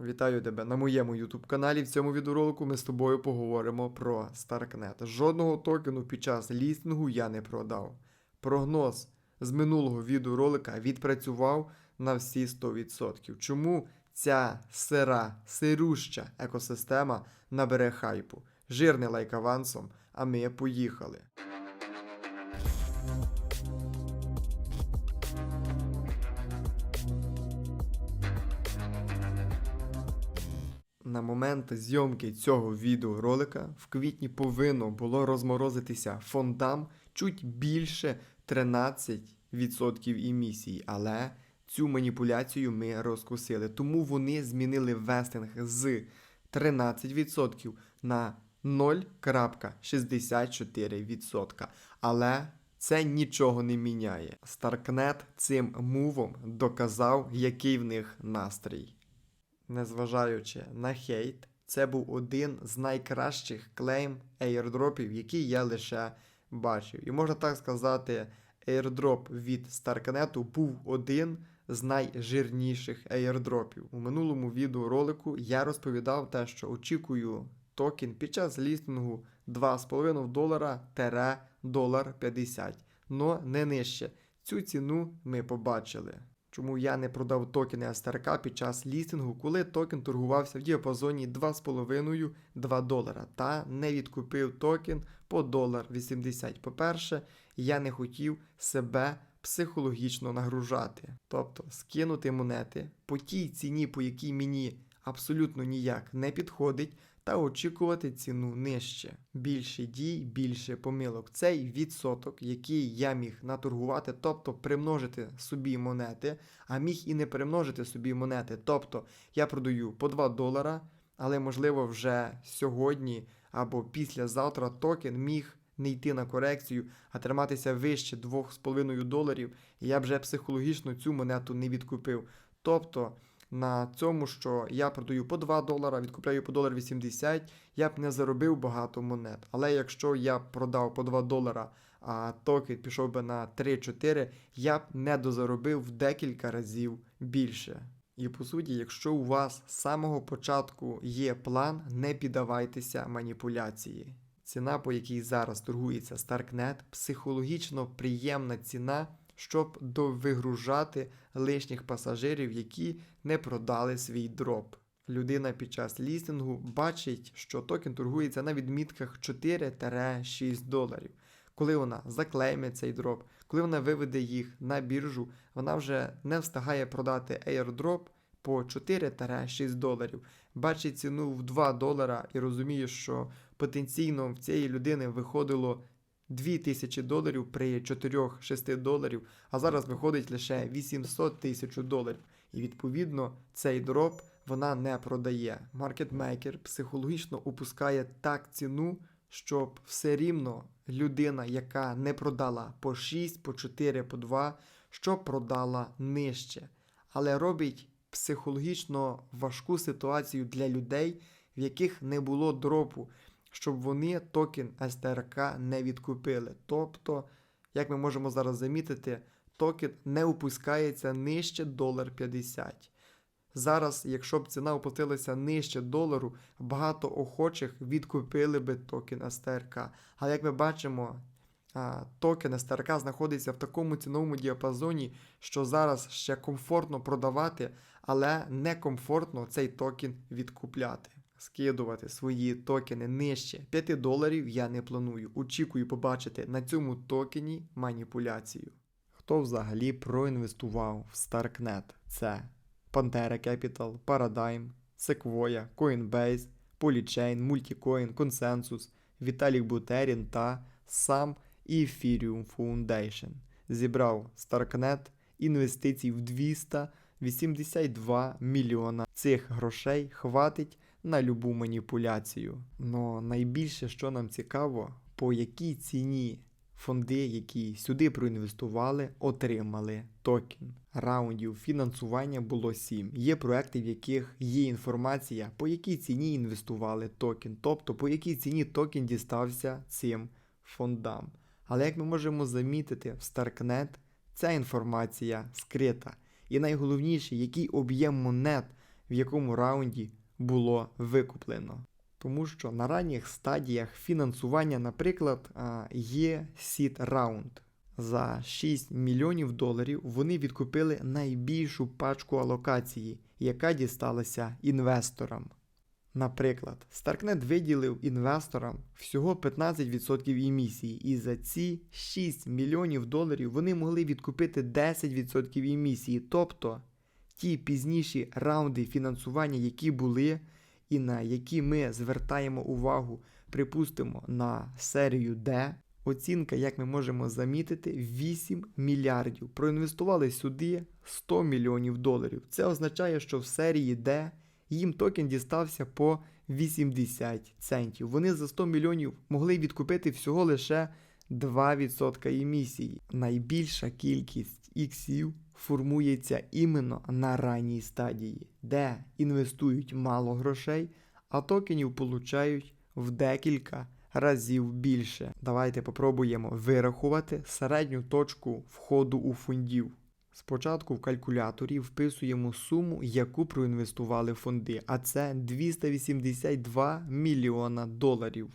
Вітаю тебе на моєму YouTube каналі. В цьому відеоролику ми з тобою поговоримо про Starknet. Жодного токену під час лістингу я не продав. Прогноз з минулого відеоролика відпрацював на всі 100%. Чому ця сира, сируща екосистема набере хайпу? Жирний лайк авансом, а ми поїхали. На момент зйомки цього відеоролика в квітні повинно було розморозитися фондам чуть більше 13% емісії, але цю маніпуляцію ми розкусили. Тому вони змінили вестинг з 13% на 0,64%. Але це нічого не міняє. Starknet цим мувом доказав, який в них настрій. Незважаючи на хейт, це був один з найкращих клейм airdropів, які я лише бачив. І можна так сказати, airdrop від Starknet був один з найжирніших airdropів. У минулому відеоролику я розповідав те, що очікую токен під час лістингу 2,5 долара тере долар 50, но не нижче. Цю ціну ми побачили. Чому я не продав токени STRK під час лістингу, коли токен торгувався в діапазоні 2,5-2 долара та не відкупив токен по долар 80. По-перше, я не хотів себе психологічно нагружати, тобто скинути монети по тій ціні, по якій мені абсолютно ніяк не підходить, та очікувати ціну нижче. Більше дій, більше помилок. Цей відсоток, який я міг наторгувати, тобто примножити собі монети, а міг і не примножити собі монети. Тобто я продаю по 2 долара, але можливо вже сьогодні або післязавтра токен міг не йти на корекцію, а триматися вище 2,5 доларів, і я б вже психологічно цю монету не відкупив. Тобто на цьому, що я продаю по 2 долара, відкупляю по долар 80, я б не заробив багато монет. Але якщо я продав по 2 долара, а токен пішов би на 3-4, я б не дозаробив в декілька разів більше. І по суті, якщо у вас з самого початку є план, не піддавайтеся маніпуляції. Ціна, по якій зараз торгується Starknet, психологічно приємна ціна щоб довигружати лишніх пасажирів, які не продали свій дроп. Людина під час лістингу бачить, що токен торгується на відмітках 4-6 доларів. Коли вона заклеймить цей дроп, коли вона виведе їх на біржу, вона вже не встигає продати airdrop по 4-6 доларів, бачить ціну в 2 долара і розуміє, що потенційно в цієї людини виходило 2000 доларів при 4-6 доларів, а зараз виходить лише 800 тисяч доларів. І відповідно цей дроп вона не продає. Маркетмейкер психологічно опускає так ціну, щоб все рівно людина, яка не продала по 6, по 4, по 2, щоб продала нижче. Але робить психологічно важку ситуацію для людей, в яких не було дропу щоб вони токен STRK не відкупили. Тобто, як ми можемо зараз замітити, токен не опускається нижче 1,50. Зараз, якщо б ціна опустилася нижче долару, багато охочих відкупили би токен STRK. Але як ми бачимо, токен STRK знаходиться в такому ціновому діапазоні, що зараз ще комфортно продавати, але некомфортно цей токен відкупляти скидувати свої токени нижче 5 доларів я не планую. Очікую побачити на цьому токені маніпуляцію. Хто взагалі проінвестував в Starknet? Це Pantera Capital, Paradigm, Sequoia, Coinbase, Polychain, Multicoin, Consensus, Віталік Бутерін та сам Ethereum Foundation. Зібрав Starknet інвестицій в 282 мільйона. Цих грошей хватить на любу маніпуляцію. Но найбільше, що нам цікаво, по якій ціні фонди, які сюди проінвестували, отримали токен. Раундів фінансування було 7. Є проекти, в яких є інформація, по якій ціні інвестували токен, тобто по якій ціні токен дістався цим фондам. Але як ми можемо замітити, в Starknet ця інформація скрита. І найголовніше, який об'єм монет в якому раунді було викуплено. Тому що на ранніх стадіях фінансування, наприклад, є сід раунд. За 6 мільйонів доларів вони відкупили найбільшу пачку алокації, яка дісталася інвесторам. Наприклад, Starknet виділив інвесторам всього 15% емісії, і за ці 6 мільйонів доларів вони могли відкупити 10% емісії, тобто ті пізніші раунди фінансування, які були, і на які ми звертаємо увагу, припустимо, на серію D, оцінка, як ми можемо замітити, 8 мільярдів. Проінвестували сюди 100 мільйонів доларів. Це означає, що в серії D їм токен дістався по 80 центів. Вони за 100 мільйонів могли відкупити всього лише 2% емісії. Найбільша кількість іксів формується іменно на ранній стадії, де інвестують мало грошей, а токенів получають в декілька разів більше. Давайте попробуємо вирахувати середню точку входу у фондів. Спочатку в калькуляторі вписуємо суму, яку проінвестували фонди, а це 282 мільйона доларів.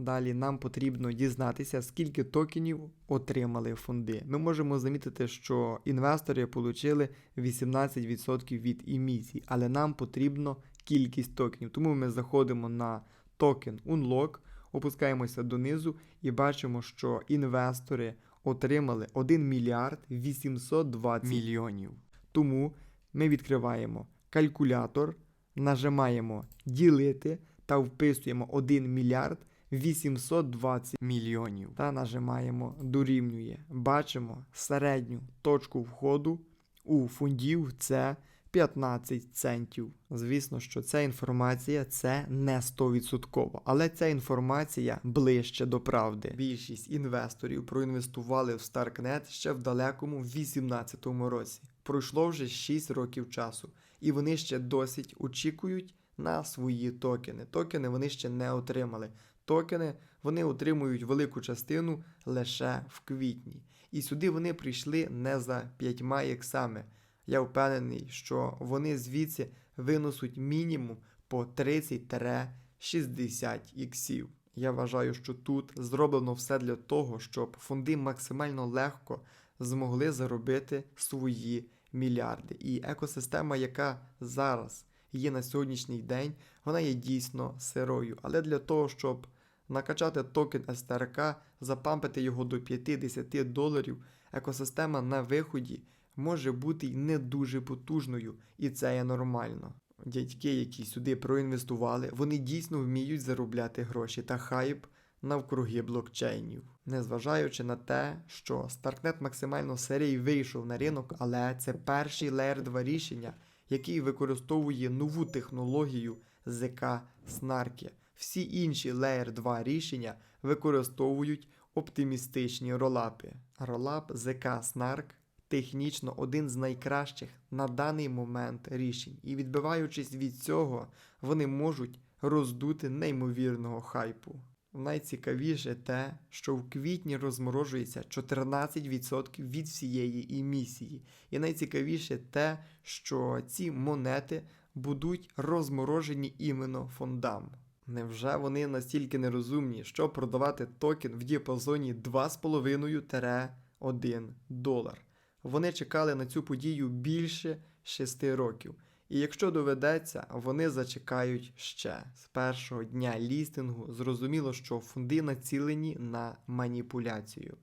Далі нам потрібно дізнатися, скільки токенів отримали фонди. Ми можемо замітити, що інвестори отримали 18% від емісій, але нам потрібно кількість токенів. Тому ми заходимо на токен Unlock, опускаємося донизу і бачимо, що інвестори отримали 1 мільярд 820 мільйонів. Тому ми відкриваємо калькулятор, нажимаємо ділити та вписуємо 1 мільярд 820 мільйонів та нажимаємо дорівнює. Бачимо середню точку входу у фондів це 15 центів. Звісно, що ця інформація це не 100%, але ця інформація ближче до правди. Більшість інвесторів проінвестували в Starknet ще в далекому 18 році. Пройшло вже 6 років часу, і вони ще досить очікують на свої токени. Токени вони ще не отримали. Токени вони отримують велику частину лише в квітні. І сюди вони прийшли не за 5 іксами. Я впевнений, що вони звідси винесуть мінімум по 30-60 іксів. Я вважаю, що тут зроблено все для того, щоб фонди максимально легко змогли заробити свої мільярди. І екосистема, яка зараз є на сьогоднішній день, вона є дійсно сирою. Але для того, щоб накачати токен СТРК, запампити його до 50 доларів, екосистема на виході може бути й не дуже потужною, і це є нормально. Дядьки, які сюди проінвестували, вони дійсно вміють заробляти гроші та хайп навкруги блокчейнів. Незважаючи на те, що Starknet максимально серій вийшов на ринок, але це перший Layer 2 рішення, який використовує нову технологію ZK Snarky. Всі інші Layer 2 рішення використовують оптимістичні ролапи. Ролап ZK Snark технічно один з найкращих на даний момент рішень, і відбиваючись від цього, вони можуть роздути неймовірного хайпу. Найцікавіше те, що в квітні розморожується 14% від всієї емісії. І найцікавіше те, що ці монети будуть розморожені іменно фондам. Невже вони настільки нерозумні, щоб продавати токен в діапазоні 2,5-1 долар? Вони чекали на цю подію більше 6 років. І якщо доведеться, вони зачекають ще з першого дня лістингу. Зрозуміло, що фонди націлені на маніпуляцію.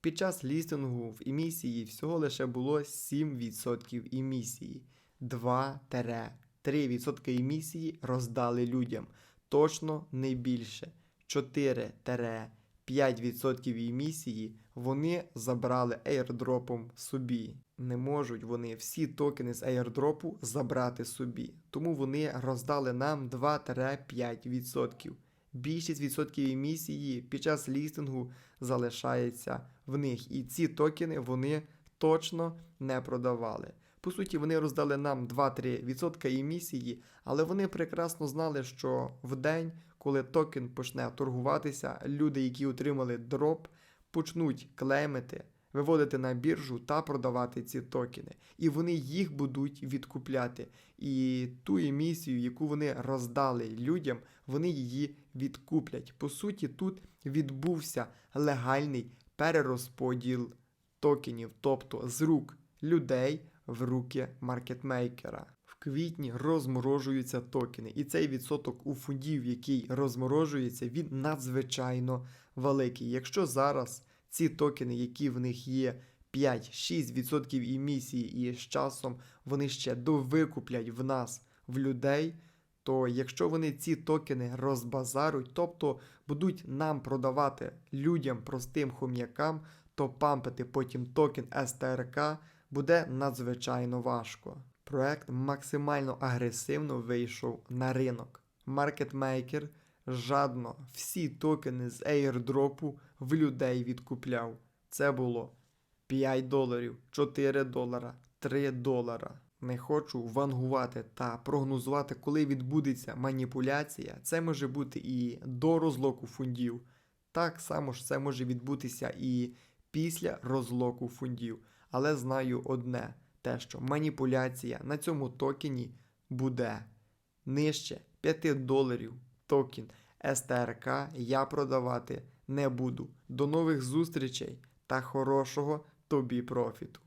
Під час лістингу в емісії всього лише було 7% емісії, 2-3% емісії роздали людям, точно не більше. 4-5% емісії вони забрали airdropом собі. Не можуть вони всі токени з airdropу забрати собі, тому вони роздали нам 2-5%. Більшість відсотків емісії під час лістингу залишається в них, і ці токени вони точно не продавали. По суті, вони роздали нам 2-3% емісії, але вони прекрасно знали, що в день, коли токен почне торгуватися, люди, які отримали дроп, почнуть клеймити, виводити на біржу та продавати ці токени. І вони їх будуть відкупляти. І ту емісію, яку вони роздали людям, вони її відкуплять. По суті, тут відбувся легальний перерозподіл токенів, тобто з рук людей в руки маркетмейкера. В квітні розморожуються токени, і цей відсоток у фондів, який розморожується, він надзвичайно великий. Якщо зараз ці токени, які в них є 5-6% емісії, і з часом вони ще довикуплять в нас в людей. То якщо вони ці токени розбазаруть, тобто будуть нам продавати людям, простим хом'якам, то пампити потім токен СТРК буде надзвичайно важко. Проект максимально агресивно вийшов на ринок. Маркетмейкер жадно всі токени з airdropу в людей відкупляв. Це було 5 доларів, 4 долара, 3 долара. Не хочу вангувати та прогнозувати, коли відбудеться маніпуляція. Це може бути і до розлоку фондів. Так само ж це може відбутися і після розлоку фондів. Але знаю одне: те, що маніпуляція на цьому токені буде нижче 5 доларів. Токен СТРК я продавати не буду. До нових зустрічей та хорошого тобі профіту.